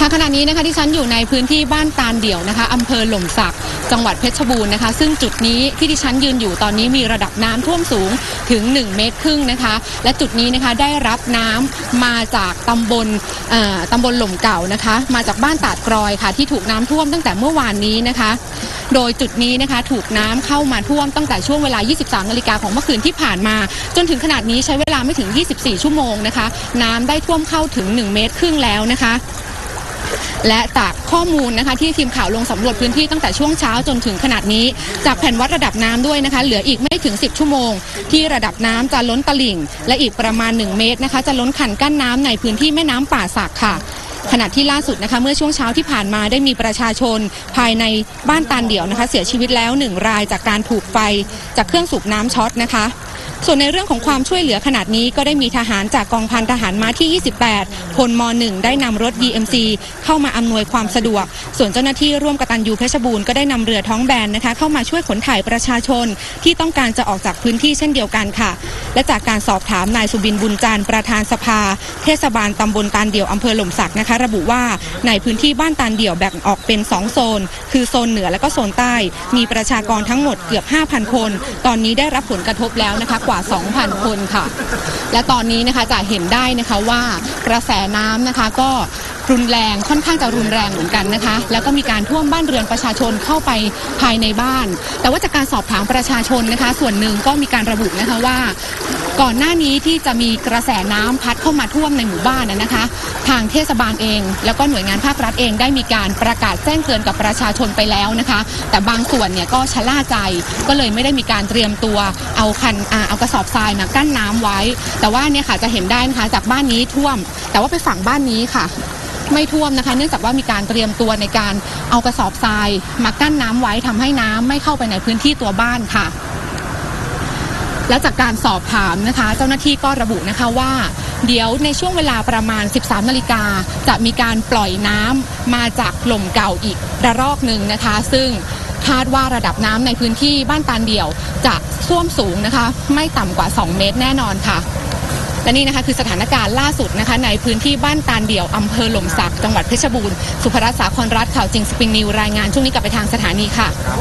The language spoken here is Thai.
ค่ะขณะนี้นะคะที่ฉันอยู่ในพื้นที่บ้านตาลเดี่ยวนะคะอำเภอหล่มสัก จังหวัดเพชรบูรณ์นะคะ ซึ่งจุดนี้ที่ที่ฉันยืนอยู่ตอนนี้มีระดับน้ำท่วมสูงถึง 1 เมตรครึ่งนะคะ และจุดนี้นะคะได้รับน้ำมาจากตำบลเอ่อตำบลหล่มเก่านะคะ มาจากบ้านตาดกรอยค่ะที่ถูกน้ำท่วมตั้งแต่เมื่อวานนี้นะคะ โดยจุดนี้นะคะถูกน้ำเข้ามาท่วมตั้งแต่ช่วงเวลา 23นาฬิกาของเมื่อคืนที่ผ่านมา จนถึงขนาดนี้ใช้เวลาไม่ถึง 24 ชั่วโมงนะคะ น้ำได้ท่วมเข้าถึง 1 เมตรครึ่งแล้วนะคะ และจากข้อมูลนะคะที่ทีมข่าวลงสำรวจพื้นที่ตั้งแต่ช่วงเช้าจนถึงขนาดนี้ จากแผ่นวัดระดับน้ำด้วยนะคะ เหลืออีกไม่ถึง 10 ชั่วโมง ที่ระดับน้ำจะล้นตลิ่ง และอีกประมาณ 1 เมตรนะคะ จะล้นคันกั้นน้ำในพื้นที่แม่น้ำป่าสักค่ะขณะที่ล่าสุดนะคะเมื่อช่วงเช้าที่ผ่านมาได้มีประชาชนภายในบ้านตาลเดี่ยวนะคะ เสียชีวิตแล้วหนึ่งรายจากการถูกไฟจากเครื่องสูบน้ำช็อตนะคะ ส่วนในเรื่องของความช่วยเหลือขนาดนี้ก็ได้มีทหารจากกองพันทหารม้าที่ 28พลม .1 ได้นำรถ DMC เข้ามาอำนวยความสะดวก ส่วนเจ้าหน้าที่ร่วมกตันยูเพชรบูรณ์ก็ได้นำเรือท้องแบนนะคะเข้ามาช่วยขนถ่ายประชาชนที่ต้องการจะออกจากพื้นที่เช่นเดียวกันค่ะ และจากการสอบถามนายสุบินบุญจันทร์ประธานสภา เทศบาลตำบลตาลเดี่ยวอำเภอหล่มสักนะคะ ระบุว่าในพื้นที่บ้านตาลเดี่ยวแบ่งออกเป็น 2 โซน คือโซนเหนือและก็โซนใต้ มีประชากรทั้งหมดเกือบ 5,000 คน ตอนนี้ได้รับผลกระทบแล้วนะคะกว่า 2,000 คนค่ะ และตอนนี้นะคะจะเห็นได้นะคะว่ากระแสน้ำนะคะก็ รุนแรงค่อนข้างจะรุนแรงเหมือนกันนะคะ แล้วก็มีการท่วมบ้านเรือนประชาชนเข้าไปภายในบ้าน แต่ว่าจากการสอบถามประชาชนนะคะ ส่วนหนึ่งก็มีการระบุนะคะว่า ก่อนหน้านี้ที่จะมีกระแสน้ำพัดเข้ามาท่วมในหมู่บ้านนะนะคะ ทางเทศบาลเอง แล้วก็หน่วยงานภาครัฐเองได้มีการประกาศแจ้งเตือนกับประชาชนไปแล้วนะคะ แต่บางส่วนเนี่ยก็ชะล่าใจก็เลยไม่ได้มีการเตรียมตัวเอาคันเอากระสอบทรายมากั้นน้ำไว้ แต่ว่าเนี่ยค่ะจะเห็นได้นะคะจากบ้านนี้ท่วม แต่ว่าไปฝั่งบ้านนี้ค่ะ ไม่ท่วมนะคะ เนื่องจากว่ามีการเตรียมตัวในการเอากระสอบทรายมากั้นน้ำไว้ทำให้น้ำไม่เข้าไปในพื้นที่ตัวบ้านค่ะ และจากการสอบถามนะคะ เจ้าหน้าที่ก็ระบุนะคะว่า เดี๋ยวในช่วงเวลาประมาณ 13 นาฬิกาจะมีการปล่อยน้ำมาจากหล่มเก่าอีกระลอกหนึ่งนะคะ ซึ่งคาดว่าระดับน้ำในพื้นที่บ้านตาลเดี่ยวจะท่วมสูงนะคะ ไม่ต่ำกว่า 2 เมตรแน่นอนค่ะ และนี่นะคะคือสถานการณ์ล่าสุดนะคะในพื้นที่บ้านตาลเดี่ยวอำเภอหล่มสักจังหวัดเพชรบูรณ์สุภรัตน์สาครรัฐข่าวจริงสปริงนิวรายงานช่วงนี้กลับไปทางสถานีค่ะ